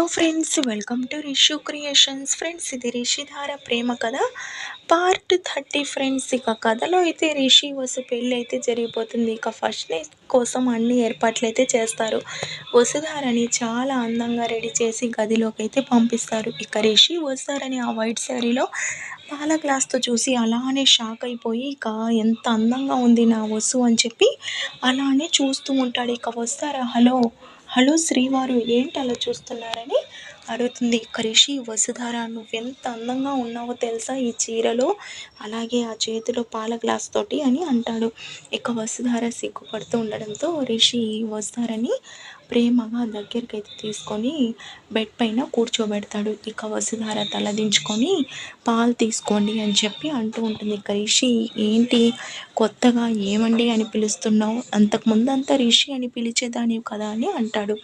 Hello friends welcome to Rishu creations. Friends ఇది రిషిధార ప్రేమ కథ. Part thirty friends ఇక కథలో అయితే రిషి వసు పెళ్ళి అయితే జరిగిపోతుంది. ఇక ఫస్ట్ నైట్ కోసం అన్ని ఏర్పాట్లు అయితే చేస్తారు. వసుధారని చాలా అందంగా రెడీ చేసి గదిలోకి అయితే పంపిస్తారు. ఇక రిషి వస్తారని ఆ వైట్ శారీలో పాల గ్లాస్తో చూసి అలానే షాక్ అయిపోయి ఇక ఎంత అందంగా ఉంది నా వసు అని చెప్పి అలానే చూస్తూ ఉంటాడు. ఇక వస్తారా? హలో హలో శ్రీవారు ఏంటి అలా చూస్తున్నారని అడుగుతుంది. కరిషి వసుధార నువ్వెంత అందంగా ఉన్నావో తెలుసా ఈ చీరలో? అలాగే ఆ చేతిలో పాల గ్లాస్ తోటి అని అంటాడు. ఇక వసుధార సిగ్గుపడుతూ ఉండడంతో రిషి వసుధారని ప్రేమగా దగ్గరికి అయితే తీసుకొని బెడ్ పైన కూర్చోబెడతాడు. ఇక వసుధార తలదించుకొని పాలు తీసుకోండి అని చెప్పి అంటూ ఉంటుంది. ఇక రిషి ఏంటి? కొత్తగా ఏమండి అని పిలుస్తున్నావు? అంతకుముందు అంతా రిషి అని పిలిచేదానివి కదా అని అంటాడు.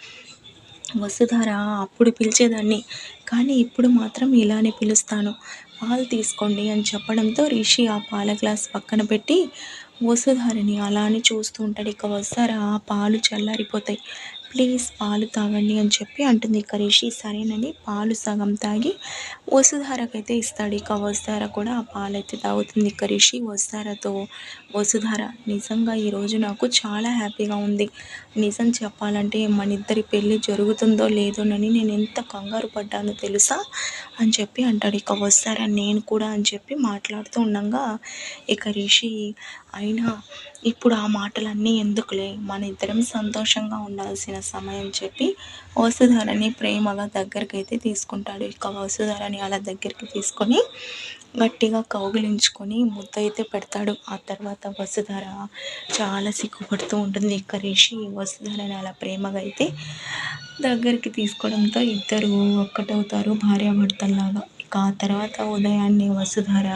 వసుధార అప్పుడు పిలిచేదాన్ని కానీ ఇప్పుడు మాత్రం ఇలానే పిలుస్తాను. పాలు తీసుకోండి అని చెప్పడంతో రిషి ఆ పాల గ్లాస్ పక్కన పెట్టి వసుధారిని అలానే చూస్తూ ఉంటాడు. ఇక వస్తార పాలు చల్లారిపోతాయి. ప్లీజ్ పాలు తాగండి అని చెప్పి అంటుంది ఇక రిషి సరేనని పాలు సగం తాగి వసుధారకైతే ఇస్తాడు. ఇక వసుధార కూడా ఆ పాలు అయితే తాగుతుంది ఇక రిషి వసుధారతో వసుధార నిజంగా ఈరోజు నాకు చాలా హ్యాపీగా ఉంది. నిజం చెప్పాలంటే మన ఇద్దరి పెళ్ళి జరుగుతుందో లేదోనని నేను ఎంత కంగారు పడ్డానో తెలుసా అని చెప్పి అంటాడు. ఇక వస్తారా నేను కూడా అని చెప్పి మాట్లాడుతూ ఉండగా ఇక రిషి అయినా ఇప్పుడు ఆ మాటలన్నీ ఎందుకులే? మన ఇద్దరం సంతోషంగా ఉండాల్సిన సమయం చెప్పి వసుధారని ప్రేమగా దగ్గరికి అయితే తీసుకుంటాడు. ఇక వసుధారని అలా దగ్గరికి తీసుకొని గట్టిగా కౌగిలించుకొని ముద్ద అయితే పెడతాడు. ఆ తర్వాత వసుధార చాలా సిగ్గుపడుతూ ఉంటుంది. ఇక రిషి వసుధారని అలా ప్రేమగా అయితే దగ్గరికి తీసుకోవడంతో ఇద్దరు ఒక్కటవుతారు భార్యాభర్తల్లాగా. ఇక ఆ తర్వాత ఉదయాన్నే వసుధార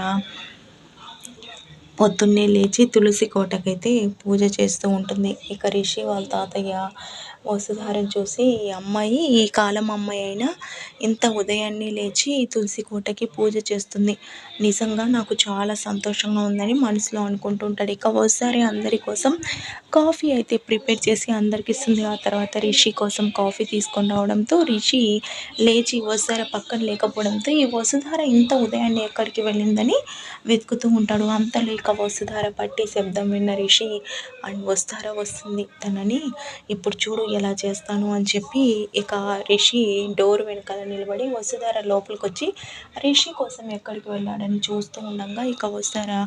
పొద్దున్నే లేచి తులసి కోటకైతే పూజ చేస్తూ ఉంటుంది. ఇక రిషి వాళ్ళ తాతయ్య వసుధారని చూసి ఈ అమ్మాయి ఈ కాలం అమ్మాయి అయినా ఇంత ఉదయాన్నే లేచి తులసి కోటకి పూజ చేస్తుంది. నిజంగా నాకు చాలా సంతోషంగా ఉందని మనసులో అనుకుంటుంటాడు ఇక ఒకసారి అందరి కోసం కాఫీ అయితే ప్రిపేర్ చేసి అందరికి ఇస్తుంది. ఆ తర్వాత రిషి కోసం కాఫీ తీసుకొని రావడంతో రిషి లేచి వసుధార పక్కన లేకపోవడంతో ఈ వసుధార ఇంత ఉదయాన్నే ఎక్కడికి వెళ్ళిందని వెతుకుతూ ఉంటాడు. అంతలో ఇక వసుధార పట్టి శబ్దం విన్న రిషి అండ్ వసుధార వస్తుంది తనని. ఇప్పుడు చూడు ఎలా చేస్తాను అని చెప్పి ఇక రిషి డోర్ వెనకాల నిలబడి వసుధార లోపలికి వచ్చి రిషి కోసం ఎక్కడికి వెళ్ళాడని చూస్తూ ఉండగా ఇక వస్తారా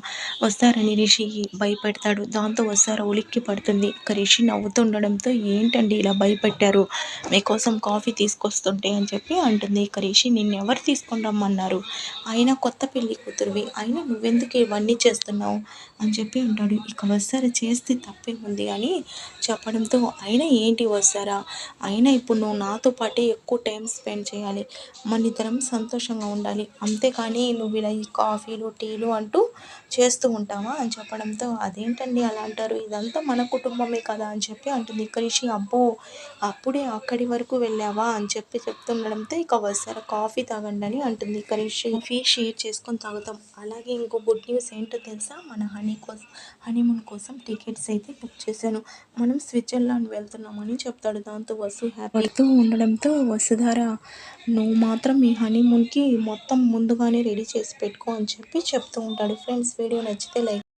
వస్తారని రిషి భయపెడతాడు. దాంతో వస్తారా ఉలిక్కి పడుతుంది. ఇక రిషి నవ్వుతుండడంతో ఏంటండి ఇలా భయపెట్టారు? మీకోసం కాఫీ తీసుకొస్తుంటే అని చెప్పి అంటుంది. ఇక రిషి నిన్నెవరు తీసుకొని రమ్మన్నారు? అయినా కొత్త పెళ్ళి కూతురువి. అయినా నువ్వెందుకు ఇవన్నీ చేస్తున్నావు? అని చెప్పి అంటాడు. ఇక వస్తారా చేస్తే తప్పే ఉంది అని చెప్పడంతో అయినా ఏంటి వస్తారా అయినా ఇప్పుడు నువ్వు నాతో పాటే ఎక్కువ టైం స్పెండ్ చేయాలి. మన ఇద్దరం సంతోషంగా ఉండాలి. అంతేకాని నువ్వు ఇలా ఈ కాఫీలు టీలు అంటూ చేస్తూ ఉంటావా అని చెప్పడంతో అదేంటండి అలా అంటారు? ఇదంతా మన కుటుంబమే కదా? అని చెప్పి అంటుంది ఇక అబ్బో అప్పుడే అక్కడి వరకు వెళ్ళావా? అని చెప్పి చెప్తుండడంతో ఇక వస్తారా? కాఫీ తాగండి అని అంటుంది ఇక రిషి కాఫీ షేర్ చేసుకొని తాగుతాం. అలాగే ఇంకో గుడ్ న్యూస్ ఏంటో తెలుసా? మన హనీ కోసం హనీమూన్ కోసం టికెట్స్ అయితే బుక్ చేశాను. మనం స్విట్జర్లాండ్ వెళ్తున్నామని చెప్తాడు. దాంతో వసు హ్యాపీతో ఉండడంతో వసుధార నువ్వు మాత్రం ఈ హనీమూన్కి మొత్తం ముందుగానే రెడీ చేసి పెట్టుకో అని చెప్పి చెప్తూ ఉంటాడు. ఫ్రెండ్స్ వీడియో నచ్చితే లైక్